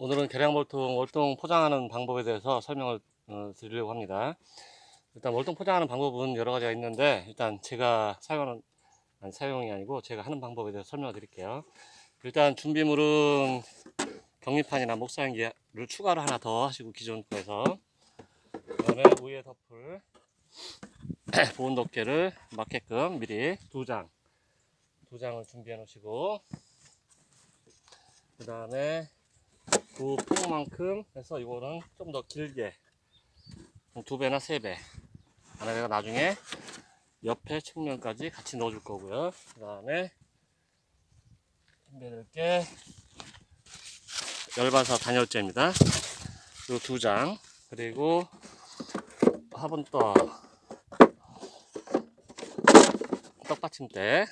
오늘은 계량몰통 월동 포장하는 방법에 대해서 설명을 어, 드리려고 합니다. 일단 월동 포장하는 방법은 여러 가지가 있는데 일단 제가 사용하는 아니, 사용이 아니고 제가 하는 방법에 대해서 설명을 드릴게요. 일단 준비물은 경리판이나 목사용기를 추가로 하나 더 하시고 기존 거에서 그다음에 위에 덮을 보온 덮개를 맞게끔 미리 두 장, 두 장을 준비해 놓으시고 그 다음에 그 폭만큼 해서 이거는 좀 더 길게 두 배나 세 배. 내가 나중에 옆에 측면까지 같이 넣어줄 거고요. 그 다음에 준비해놓을 게 열반사 단열재입니다. 이 두 장. 그리고 화분떡 떡받침대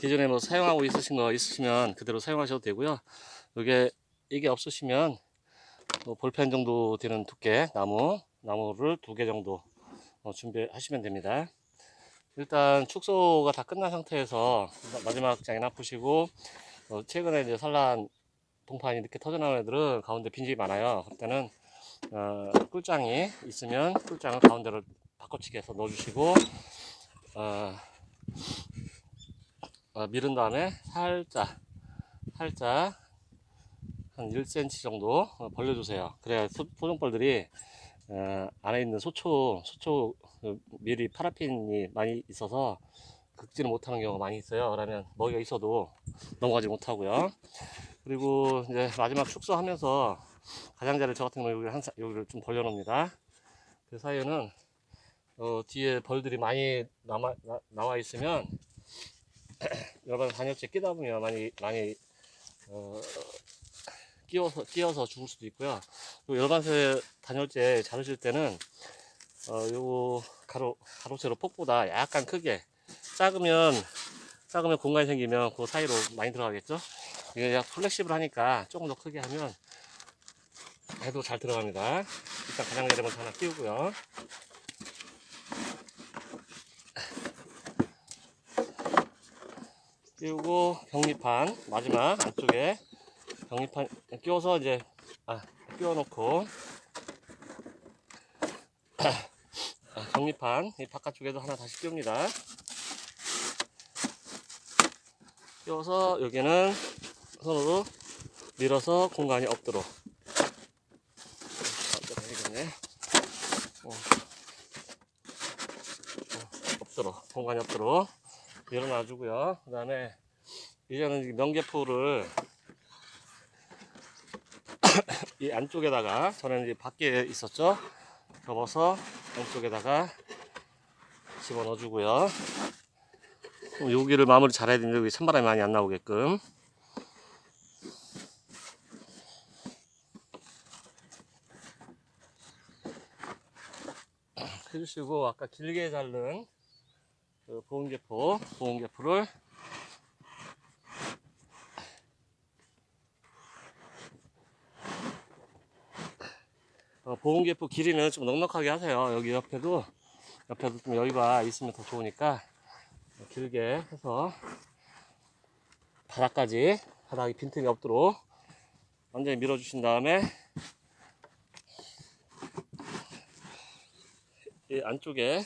기존에 뭐 사용하고 있으신 거 있으시면 그대로 사용하셔도 되고요. 이게 이게 없으시면 뭐 볼펜 정도 되는 두께 나무 나무를 두 개 정도 어, 준비하시면 됩니다. 일단 축소가 다 끝난 상태에서 마지막 장에 납부시고 어, 최근에 이제 산란 동판이 이렇게 터져나온 애들은 가운데 빈집이 많아요. 그때는 어, 꿀장이 있으면 꿀장을 가운데로 바꿔치기 해서 넣어주시고 어, 어, 밀은 다음에 살짝 살짝 한 1cm 정도 어, 벌려주세요. 그래야 소, 소정벌들이 어, 안에 있는 소초 소초 그 밀이 파라핀이 많이 있어서 긁지는 못하는 경우가 많이 있어요. 그러면 먹이가 있어도 넘어가지 못하고요. 그리고 이제 마지막 축소하면서 가장자리를 저 같은 경우 여기 항상 여기를 좀 벌려놓습니다. 그 사이에는 어, 뒤에 벌들이 많이 남아 나, 나와 있으면 여러분 단엽제 끼다 보면 많이 많이 어, 끼워서 끼어서 죽을 수도 있고요. 요 열반세 단열재 자르실 때는 어 요거 가로 가로세로 폭보다 약간 크게 작으면 작으면 공간이 생기면 그 사이로 많이 들어가겠죠. 이게 약 플렉시블 하니까 조금 더 크게 하면 해도 잘 들어갑니다. 일단 가장자리 먼저 하나 끼우고요. 끼우고 격리판 마지막 안쪽에 격리판 끼워서 이제 아 끼워 놓고 아, 격리판 이 바깥쪽에도 하나 다시 끼웁니다 끼워서 여기는 손으로 밀어서 공간이 없도록 아, 되겠네. 어. 어, 없도록 공간이 없도록 밀어놔 주고요 그 다음에 이제는 명계포를 이 안쪽에다가 저는 이제 밖에 있었죠. 접어서 안쪽에다가 집어 넣어 주고요. 그럼 여기를 마무리 잘해야 되는데 여기 찬바람이 많이 안 나오게끔. 해주시고 아까 길게 자른 그 보온개포 보온개포를 보온개포 길이는 좀 넉넉하게 하세요. 여기 옆에도 옆에도 좀 여유가 있으면 더 좋으니까 길게 해서 바닥까지 바닥이 빈틈이 없도록 완전히 밀어주신 다음에 이 안쪽에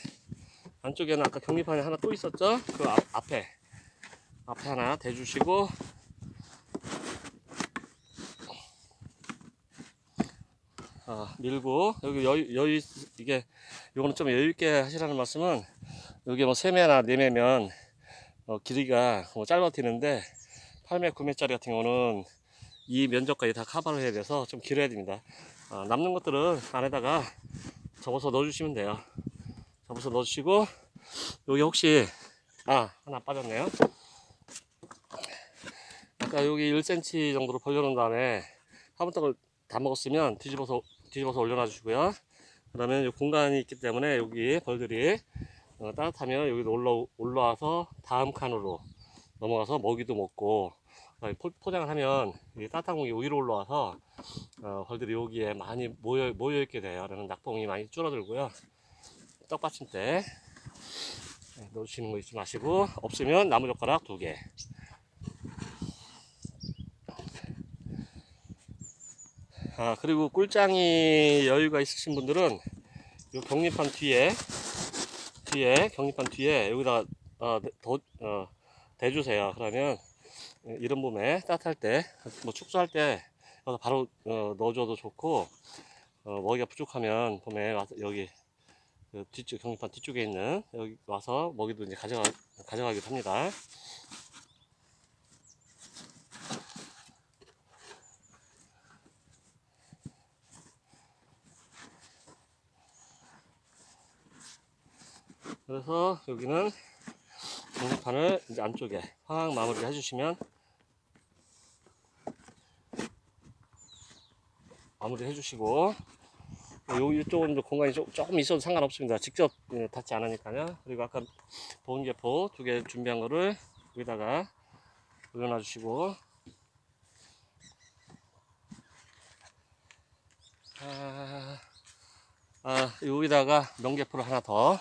안쪽에는 아까 격리판이 하나 또 있었죠? 그 앞, 앞에 앞에 하나 대주시고 어, 밀고 여기 여유, 여유 있- 이게 요거는 좀 여유 있게 하시라는 말씀은 여기 뭐 3매나 4매면 어, 길이가 뭐 짧아지는데 8매 9매짜리 같은 경우는 이 면적까지 다 커버를 해야 돼서 좀 길어야 됩니다. 어, 남는 것들은 안에다가 접어서 넣어주시면 돼요. 접어서 넣어주시고 여기 혹시 아 하나 빠졌네요. 아까 여기 1cm 정도로 벌려놓은 다음에 화분떡을 다 먹었으면 뒤집어서 뒤집어서 올려놔 주시고요. 그러면 이 공간이 있기 때문에 여기 벌들이 어, 따뜻하면 여기로 올라 올라와서 다음 칸으로 넘어가서 먹이도 먹고 어, 포, 포장을 하면 이 따뜻한 공기 위로 올라와서 어, 벌들이 여기에 많이 모여 모여 있게 돼요. 그러면 낙봉이 많이 줄어들고요. 떡받침대 네, 놓으시는 거 잊지 마시고 없으면 나무젓가락 두 개. 아, 그리고 꿀장이 여유가 있으신 분들은 요 격리판 뒤에 뒤에 격리판 뒤에 여기다가 어, 더, 어, 대주세요. 그러면 이런 봄에 따뜻할 때 뭐 축소할 때 여기다 바로 어, 넣어줘도 좋고 어, 먹이가 부족하면 봄에 와서 여기 그 뒤쪽 격리판 뒤쪽에 있는 여기 와서 먹이도 이제 가져가 가져가기도 합니다. 그래서 여기는 격리판을 이제 안쪽에 화학 마무리 해주시면 마무리 해주시고 요 이쪽은 좀 공간이 조, 조금 있어도 상관없습니다. 직접 예, 닿지 않으니까요. 그리고 아까 보온개포 두 개 준비한 거를 여기다가 올려놔 주시고 아, 아 여기다가 명개포를 하나 더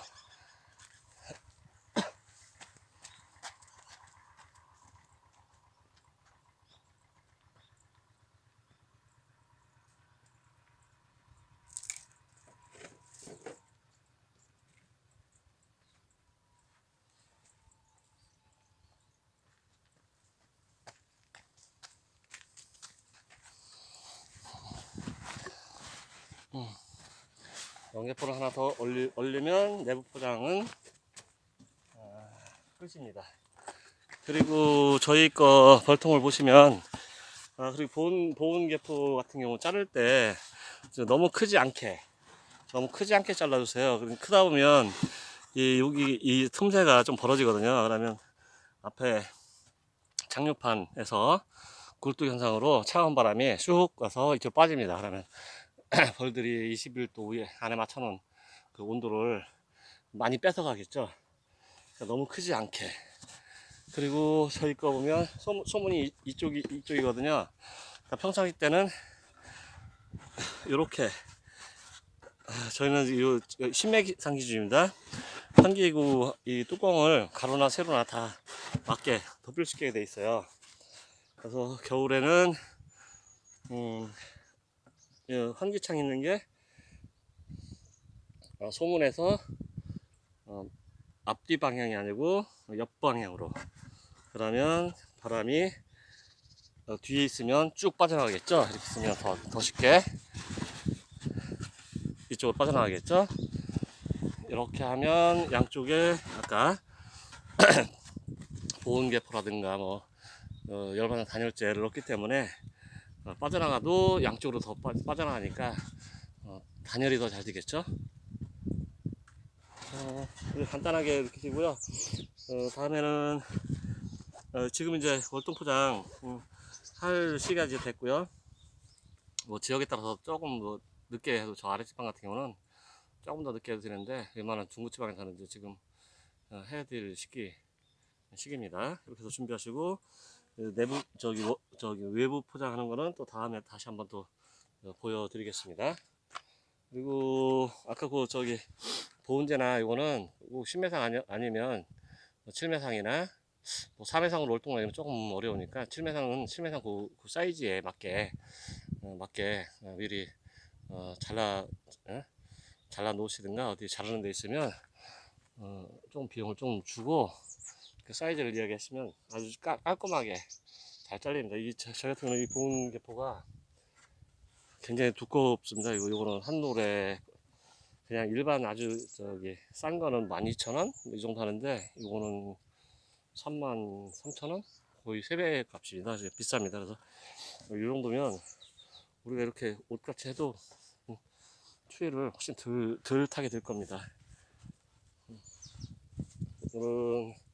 명개포를 하나 더 올리, 올리면 내부 포장은 아, 끝입니다. 그리고 저희 거 벌통을 보시면 아, 그리고 보온, 보온 개포 같은 경우 자를 때 너무 크지 않게 너무 크지 않게 잘라주세요. 크다 보면 이 여기 이 틈새가 좀 벌어지거든요. 그러면 앞에 장류판에서 굴뚝 현상으로 차가운 바람이 쑥 와서 이쪽 빠집니다. 그러면 벌들이 21도 위에 안에 맞춰놓은 그 온도를 많이 뺏어가겠죠. 그러니까 너무 크지 않게. 그리고 저희 거 보면 소문, 이- 이쪽이 이쪽이거든요. 그러니까 평상시 때는 이렇게 저희는 요 신맥상 기준입니다. 환기구 이 뚜껑을 가로나 세로나 다 맞게 덮일 수 있게 돼 있어요. 그래서 겨울에는 음, 이 환기창 있는 게 어, 소문에서 어, 앞뒤 방향이 아니고 옆 방향으로. 그러면 바람이 어, 뒤에 있으면 쭉 빠져나가겠죠? 이렇게 있으면 더, 더 쉽게. 이쪽으로 빠져나가겠죠? 이렇게 하면 양쪽에 아까 보온개포라든가 뭐 어, 열반의 단열재를 넣기 때문에 어, 빠져나가도 양쪽으로 더 빠, 빠져나가니까 어, 단열이 더 잘 되겠죠. 어, 간단하게 이렇게 되고요. 어, 다음에는 어, 지금 이제 월동 포장 음, 할 시기가 이제 됐고요. 뭐 지역에 따라서 조금 뭐 늦게 해도 저 아래 지방 같은 경우는 조금 더 늦게 해도 되는데 웬만한 중부 지방에서는 이제 지금 어, 해야 될 시기 시기입니다. 이렇게 해서 준비하시고 그 내부 저기 워- 저기 외부 포장하는 거는 또 다음에 다시 한번 또 어, 보여드리겠습니다. 그리고 아까 그 저기 보온재나 이거는 뭐 10매상 아니, 아니 면 7매상이나 뭐 4매상으로 월동하기는 조금 어려우니까 7매상은 7매상 그, 그 사이즈에 맞게 어, 맞게 어, 미리 어, 잘라 어? 잘라 놓으시든가 어디 자르는 데 있으면 어, 좀 비용을 좀 주고 그 사이즈를 이야기하시면 아주 깔, 깔끔하게 잘 잘립니다. 이 저, 저 같은 경우는 이 보온 개포가 굉장히 두껍습니다. 이거 이거는 한 노래 그냥 일반 아주 저기 싼 거는 12,000원 이 정도 하는데 이거는 33,000원 거의 3배 값입니다. 비쌉니다. 그래서 이 정도면 우리가 이렇게 옷같이 해도 음, 추위를 훨씬 덜, 덜 타게 될 겁니다. 음. 이런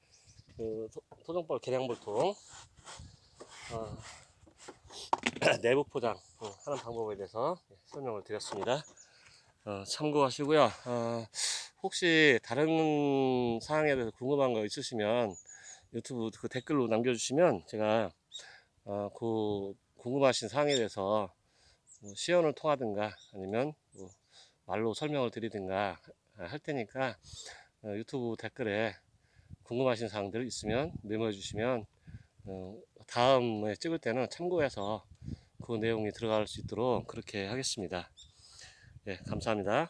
그 토- 토종벌 개량볼통 어, 내부 포장 어, 하는 방법에 대해서 설명을 드렸습니다. 어, 참고하시고요. 어, 혹시 다른 사항에 대해서 궁금한 거 있으시면 유튜브 그 댓글로 남겨주시면 제가 어, 그 궁금하신 사항에 대해서 뭐 시연을 통하든가 아니면 뭐 말로 설명을 드리든가 할 테니까 어, 유튜브 댓글에 궁금하신 사항들 있으면 메모해 주시면 어, 다음에 찍을 때는 참고해서 그 내용이 들어갈 수 있도록 그렇게 하겠습니다. 예, 감사합니다.